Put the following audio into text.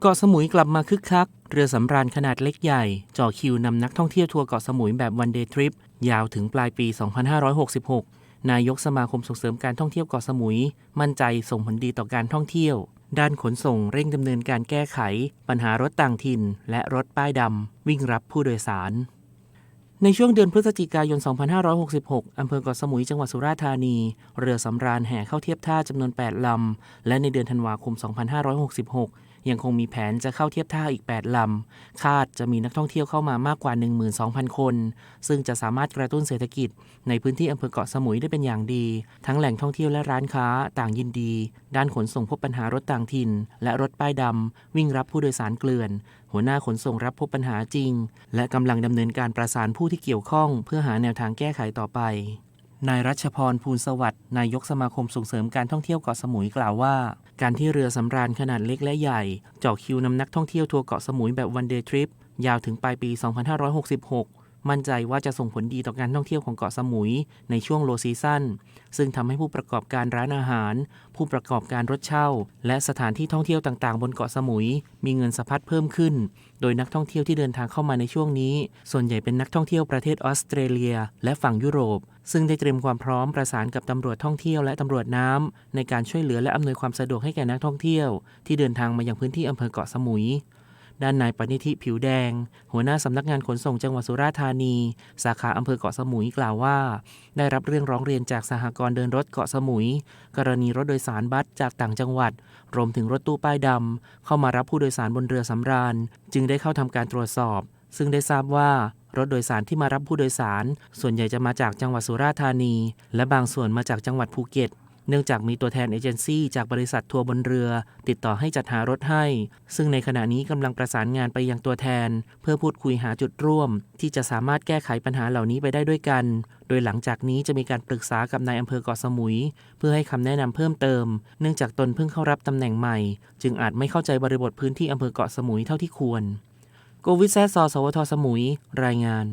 เกาะสมุยกลับมาคึกคัก เรือสำราญขนาดเล็กใหญ่จ่อคิวนำนักท่องเที่ยวทัวร์เกาะสมุยแบบวันเดย์ทริปยาวถึงปลายปี 2566 นายกสมาคมส่งเสริมการท่องเที่ยวเกาะสมุย มั่นใจส่งผลดีต่อการท่องเที่ยว ด้านขนส่งเร่งดำเนินการแก้ไข ปัญหารถต่างถิ่น และรถป้ายดำวิ่งรับผู้โดยสาร ในช่วงเดือนพฤศจิกายน 2566 อำเภอเกาะสมุยจังหวัดสุราษฎร์ธานี เรือสำราญแห่เข้าเทียบท่าจำนวน 8 ลำ และในเดือนธันวาคม 2566 ยังคงมีแผนจะเข้าเทียบท่าอีก 8 ลำ คาดจะมีนักท่องเที่ยวเข้ามามากกว่า 12,000 คน ซึ่งจะสามารถกระตุ้นเศรษฐกิจ ในพื้นที่อำเภอเกาะสมุยได้เป็นอย่างดี ทั้งแหล่งท่องเที่ยวและร้านค้าต่างยินดี ด้านขนส่งพบปัญหารถต่างถิ่น และรถป้ายดำวิ่งรับผู้โดยสารเกลื่อน หัวหน้าขนส่งรับพบปัญหาจริง และกำลังดำเนินการประสานผู้ที่เกี่ยวข้อง เพื่อหาแนวทางแก้ไขต่อไป นายรัชพรภูลสวัสดิ์นายกสมาคมส่งเสริมการท่องเที่ยวเกาะสมุยกล่าวว่า การที่เรือสำราญขนาดเล็กและใหญ่เจาะคิวนำนักท่องเที่ยวทัวร์เกาะสมุยแบบวันเดย์ทริปยาวถึงปลายปี 2566 มั่นใจว่าจะส่งผลดีต่อการท่องเที่ยวของเกาะสมุยในช่วงโลซีซั่นซึ่งทำให้ผู้ประกอบการร้านอาหาร ผู้ประกอบการรถเช่า และสถานที่ท่องเที่ยวต่างๆ บนเกาะสมุย มีเงินสะพัดเพิ่มขึ้น โดยนักท่องเที่ยวที่เดินทางเข้ามาในช่วงนี้ ส่วนใหญ่เป็นนักท่องเที่ยวประเทศออสเตรเลีย และฝั่งยุโรป ซึ่งได้เตรียมความพร้อมประสานกับตำรวจท่องเที่ยวและตำรวจน้ำในการช่วยเหลือและอำนวยความสะดวกให้แก่นักท่องเที่ยว ที่เดินทางมายังพื้นที่อำเภอเกาะสมุย ด้านนายปณิธิผิวแดง หัวหน้าสำนักงานขนส่งจังหวัดสุราษฎร์ธานี สาขาอำเภอเกาะสมุยกล่าวว่า ได้รับเรื่องร้องเรียนจากสหกรณ์เดินรถเกาะสมุย กรณีรถโดยสารบัสจากต่างจังหวัด รวมถึงรถตู้ป้ายดำเข้ามารับผู้โดยสารบนเรือสำราญ จึงได้เข้าทำการตรวจสอบ ซึ่งได้ทราบว่ารถโดยสารที่มารับผู้โดยสาร ส่วนใหญ่จะมาจากจังหวัดสุราษฎร์ธานี และบางส่วนมาจากจังหวัดภูเก็ต เนื่องจากมีตัวแทนเอเจนซี่จากบริษัททัวร์บนเรือ ติดต่อให้จัดหารถให้ ซึ่งในขณะนี้กำลังประสานงานไปยังตัวแทน เพื่อพูดคุยหาจุดร่วม ที่จะสามารถแก้ไขปัญหาเหล่านี้ไปได้ด้วยกัน โดยหลังจากนี้จะมีการปรึกษากับนายอำเภอเกาะสมุย เพื่อให้คำแนะนำเพิ่มเติม เนื่องจากตนเพิ่งเข้ารับตำแหน่งใหม่ จึงอาจไม่เข้าใจบริบทพื้นที่อำเภอเกาะสมุยเท่าที่ควร โกวิทแซซอสวทสมุย รายงาน